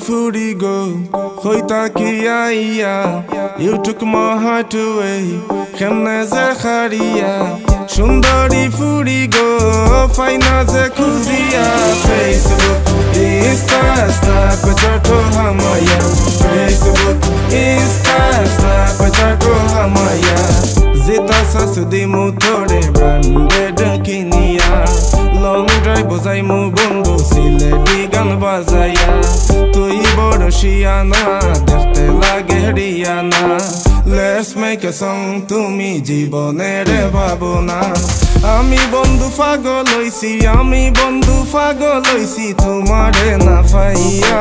Sundari Furi go, Hoita Kiaia, you took my heart away, Kemna Zakharia. Sundari Furi go, Faina Zakuzia, Facebook, Insta, Snap, Chato Hamaya, Facebook, Insta, Snap, Chato Hamaya. Zeta Sasudi Motore, branded Kinia. Long drive বোঝাই মু বন্ধু সিলেটি গান বাজাইয়া তুই বড় শিয়ানা দেখতে লাগে Rihanna let's make song তুমি জীবনের ভাবনা আমি বন্ধু পাগল হইছি আমি বন্ধু পাগল হইছি তোমারে না পাইয়া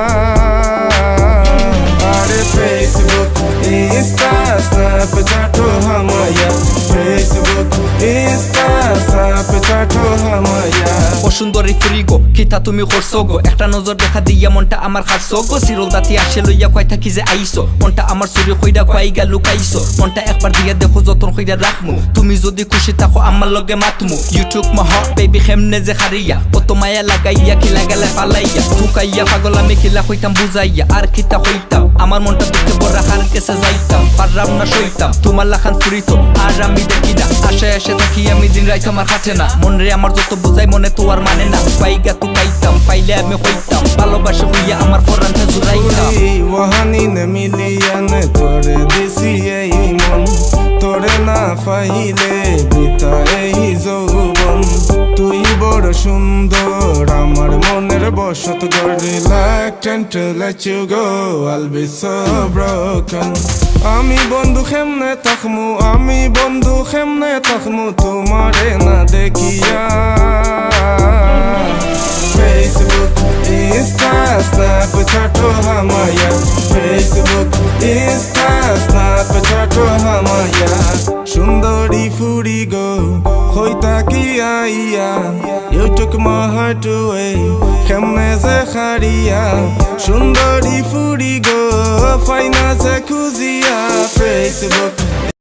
আরে ফেসবুক ইনস্টা স্ন্যাপচ্যাট হামায়া ফেসবুক ইনস্টা সুন্দরী কিতা তুমি করছ গো একটা নজর দেখা দিয়া মনটা আমার খাটছো গো সিরল দাতি আসে লইয়া কয় থাকি যে আইসো। মনটা আমার চুরি কইরা কয় গা লুকাইছো মনটা একবার দিয়া দেখো, যতন কইরা রাখমু। তুমি যদি খুশি থাকো, আমার লগে মাতমু। ইউটিউব মহ বেবি খেমনে যে খারিয়া কত মায়া লাগাইয়া, খিলা গেলে পালাইয়া। থুকাইয়া পাগল আমি খিলা কইতাম বুঝাইয়া। আর খিতা কইতাম আমার মনটা দুঃখে বড় হার কেসে যাইতাম। পারলাম না সইতাম। তোমার লাখান ফুরিত আর আমি দেখি না। আশে এসে থাকি আমি দিন রাইত আমার কাছে না। মন রে আমার যত বোঝাই মনে তো আর মানে না। পাইগা পাইতাম পাইলে আমি হইয়া আমার জুড়াইতাম ওহানি নে তোরে এই মন তোরে না পাইলে বিতা এই যৌবন তুই বড় সুন্দর আমার মনের বসত গড়ি tent let you go all be so broken আমি বন্ধু খেমনে তাকমু আমি বন্ধু খেমনে তাকমু তোমারে না দেখিয়া হামায়া Facebook, Insta, Snapchat হামায়া সুন্দরী ফুরি গো হইতা কি আইয়া heart away কেমনে যে খারিয়া সুন্দরী ফুরি গো ফাইনা যে খুঁজিয়া Facebook